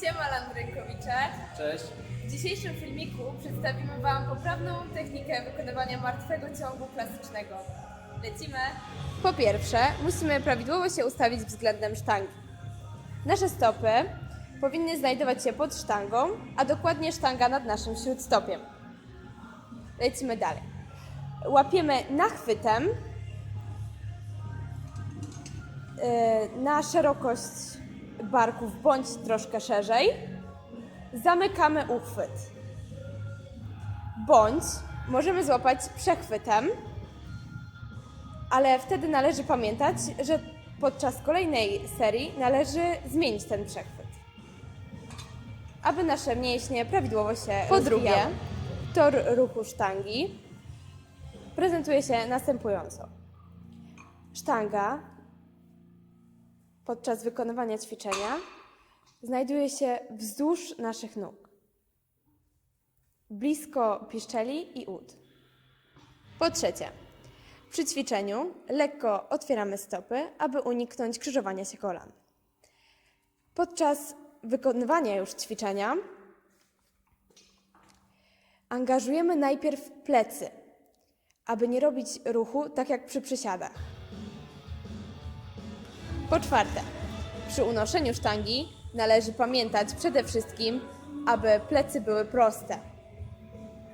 Siema Landrynkowicze. Cześć. W dzisiejszym filmiku przedstawimy Wam poprawną technikę wykonywania martwego ciągu klasycznego. Lecimy! Po pierwsze, musimy prawidłowo się ustawić względem sztangi. Nasze stopy powinny znajdować się pod sztangą, a dokładnie sztanga nad naszym śródstopiem. Lecimy dalej. Łapiemy nachwytem yy, na szerokość barków bądź troszkę szerzej. Zamykamy uchwyt. Bądź możemy złapać przechwytem, ale wtedy należy pamiętać, że podczas kolejnej serii należy zmienić ten przechwyt. Aby nasze mięśnie prawidłowo się Po drugie, tor ruchu sztangi prezentuje się następująco. Sztanga podczas wykonywania ćwiczenia znajduje się wzdłuż naszych nóg, blisko piszczeli i ud. Po trzecie, przy ćwiczeniu lekko otwieramy stopy, aby uniknąć krzyżowania się kolan. Podczas wykonywania już ćwiczenia angażujemy najpierw plecy, aby nie robić ruchu tak jak przy przysiadach. Po czwarte, przy unoszeniu sztangi należy pamiętać przede wszystkim, aby plecy były proste,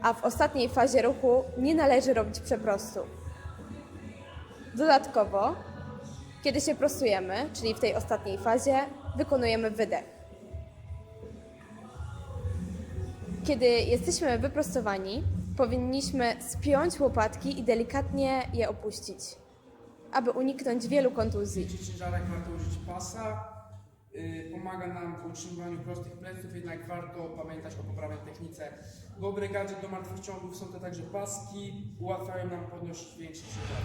a w ostatniej fazie ruchu nie należy robić przeprostu. Dodatkowo, kiedy się prostujemy, czyli w tej ostatniej fazie, wykonujemy wydech. Kiedy jesteśmy wyprostowani, powinniśmy spiąć łopatki i delikatnie je opuścić, aby uniknąć wielu kontuzji. Przy ciężarach warto użyć pasa. Yy, Pomaga nam w utrzymywaniu prostych pleców, jednak warto pamiętać o poprawnej technice. Dobry gadżet do martwych ciągów są to także paski, ułatwiają nam podnieść większe ciężary.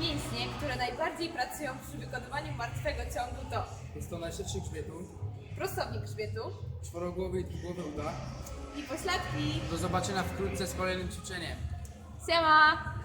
Mięśnie, które najbardziej pracują przy wykonywaniu martwego ciągu to Jest to najszybszy grzbietu, prostownik grzbietu czworogłowy i dwugłowy uda. i pośladki. Do zobaczenia wkrótce z kolejnym ćwiczeniem. Siema!